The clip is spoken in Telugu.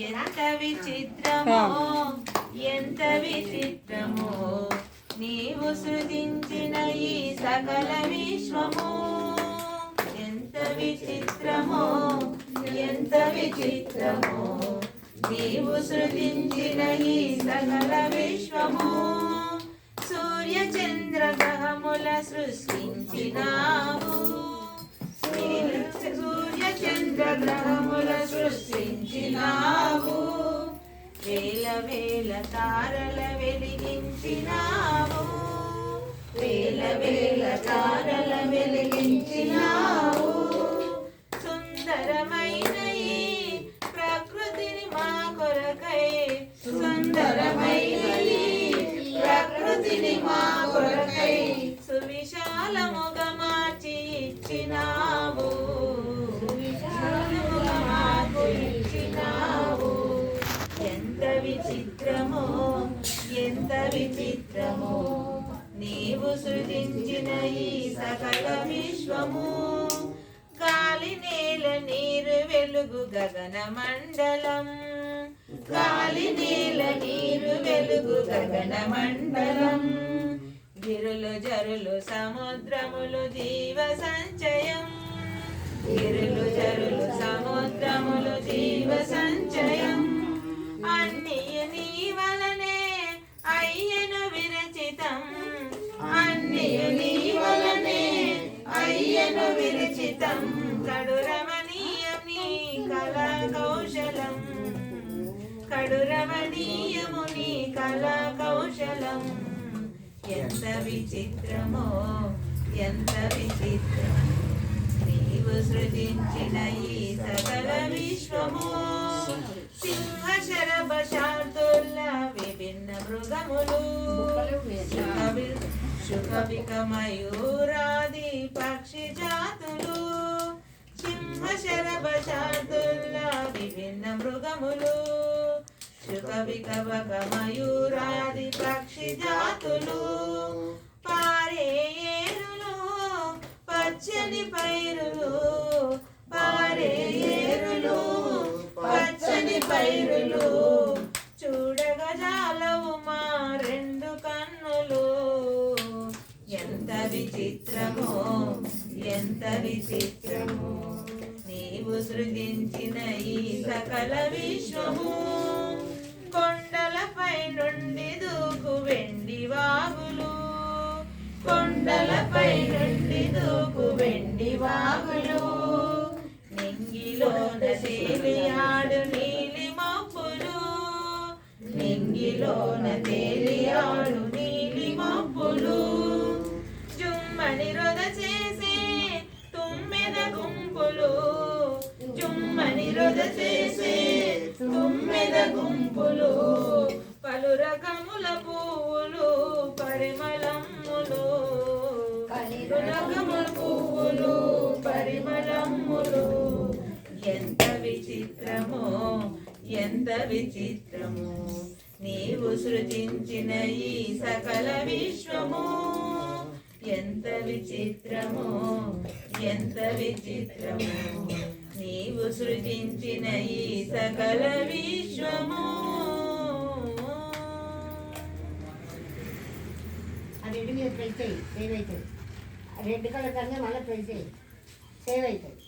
ఎంత విచిత్రమో ఎంత విచిత్రమో నీవు సృజించిన ఈ సకల విశ్వము. ఎంత విచిత్రమో ఎంత విచిత్రమో నీవు సృజించిన ఈ సకల విశ్వము. సూర్య చంద్ర గ్రహముల సృష్టించినావు. సూర్య చంద్ర గ్రహముల సృష్టించినావు. వేల వేల తారల వెలిగించినావు. వేల వేల తారల వెలిగించినావు. సుందరమైన ప్రకృతిని మా కొరకై సుందరమైన ప్రకృతిని మా కొరకై సృజించిన ఈ సకల విశ్వము గాలి నేల నీరు వెలుగు గగన మండలం. గాలి నేల నీరు వెలుగు గగన మండలం. గిరులు జరులు సముద్రములు జీవ సంచయం. గిరులు జరులు సముద్రములు జీవ అయ్యను విరచితం. కడురమణీయం నీ కళా కౌశలం కడురమణీయము నీ కళా కౌశలం ఎంత విచిత్రమో ఎంత విచిత్రం. నీవు సృజించిన ఈ సకల విశ్వము సింహ శరభ శార్దుల విభిన్న మృగములు. శుకవిక మయూరాది పక్షి జాతులు సింహ శరభ విభిన్న మృగములు శుకవిక మయూరాది పక్షి జాతులు పారే ఏరులు పచ్చని పైరులు పారే ఏరులు పచ్చని పైరులు చూడగా జాలవు మా రెండు కన్నులు ఎంత విచిత్రమో? ఎంత విచిత్రమో? నీవు సృజించిన ఈ సకల విశ్వము కొండలపై నుండి దూకు వెండి వాగులు. కొండలపై నుండి దూకు వెండి వాగులు. నింగిలోన తేలియాడు నీలి మబ్బులు. నింగిలోన ఆడు నీలి మబ్బులు. గుంపులు పలు రకముల పువ్వులు పరిమళములు పలు రకముల పువ్వులు పరిమళములు. ఎంత విచిత్రమో ఎంత విచిత్రమో నీవు సృజించిన ఈ సకల విశ్వము. ఎంత విచిత్రమో ఎంత విచిత్రమో నీవు సృజించిన ఈ సకల విశ్వము. అది రెడ్ మీద ప్రెస్ చేయి. సేవ్ అవుతుంది రెడ్ కలర్ కన్నా మళ్ళీ ప్రెస్ చేయి. సేవ్ అవుతుంది